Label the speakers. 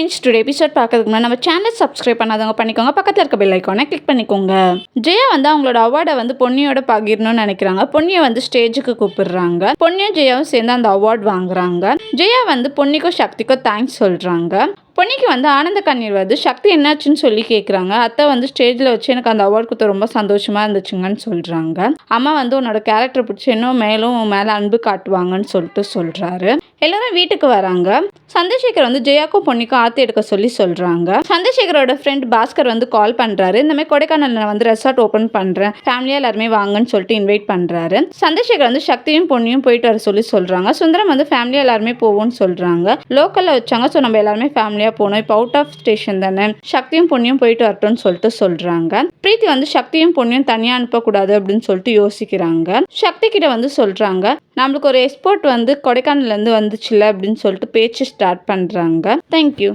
Speaker 1: Change today episode பார்க்கறதுக்கு முன்னாடி நம்ம சேனல் சப்ஸ்கிரைப் பண்ணாதவங்க பண்ணிக்கோங்க. பக்கத்தில் இருக்க பெல் ஐக்கானை கிளிக் பண்ணிக்கோங்க. ஜெயா வந்து அவங்களோட அவார்டை வந்து பொன்னியோட பகிரணும்னு நினைக்கிறாங்க. பொன்னியை வந்து ஸ்டேஜுக்கு கூப்பிடுறாங்க. பொன்னியும் ஜெயாவும் சேர்ந்து அந்த அவார்ட் வாங்குறாங்க. ஜெயா வந்து பொன்னிக்கும் சக்திக்கும் தேங்க்ஸ் சொல்கிறாங்க பொன்னிக்கு வந்து ஆனந்த கண்ணீர் வருது. சக்தி என்னாச்சுன்னு சொல்லி கேட்குறாங்க அத்தை வந்து ஸ்டேஜில் வச்சு எனக்கு அந்த அவார்ட் கொடுத்து ரொம்ப சந்தோஷமாக இருந்துச்சுங்கன்னு சொல்கிறாங்க அம்மா வந்து உன்னோட கேரக்டர் பிடிச்சி இன்னும் மேலும் உன் மேலே அன்பு காட்டுவாங்கன்னு சொல்லிட்டு சொல்கிறாரு எல்லாரும் வீட்டுக்கு வராங்க. சந்திரசேகர் வந்து ஜெயாக்கும் பொன்னிக்கும் ஆற்று எடுக்க சொல்லி சொல்கிறாங்க சந்திரசேகரோட ஃப்ரெண்ட் பாஸ்கர் வந்து கால் பண்ணுறாரு இந்த மாதிரி கொடைக்கானலில் வந்து ரெசார்ட் ஓப்பன் பண்ணுறேன் ஃபேமிலியாக எல்லாருமே வாங்கன்னு சொல்லிட்டு இன்வைட் பண்ணுறாரு சந்திரசேகர் வந்து சக்தியும் பொண்ணியும் போயிட்டு வர சொல்லி சொல்கிறாங்க சுந்தரம் வந்து ஃபேமிலியாக எல்லாருமே போவோம்னு சொல்கிறாங்க லோக்கலில் வச்சாங்க. ஸோ நம்ம எல்லாருமே ஃபேமிலியாக போகணும் இப்போ அவுட் ஆஃப் ஸ்டேஷன் தானே. சக்தியும் பொண்ணியும் போயிட்டு வரட்டும்னு சொல்லிட்டு சொல்கிறாங்க பிரீத்தி வந்து சக்தியும் பொண்ணியும் தனியாக அனுப்பக்கூடாது அப்படின்னு சொல்லிட்டு யோசிக்கிறாங்க. சக்தி கிட்ட வந்து சொல்கிறாங்க நம்மளுக்கு ஒரு எக்ஸ்போர்ட் வந்து கொடைக்கானல்லேருந்து வந்துச்சுல அப்படின்னு சொல்லிட்டு பேச்சு ஸ்டார்ட் பண்ணுறாங்க தேங்க்யூ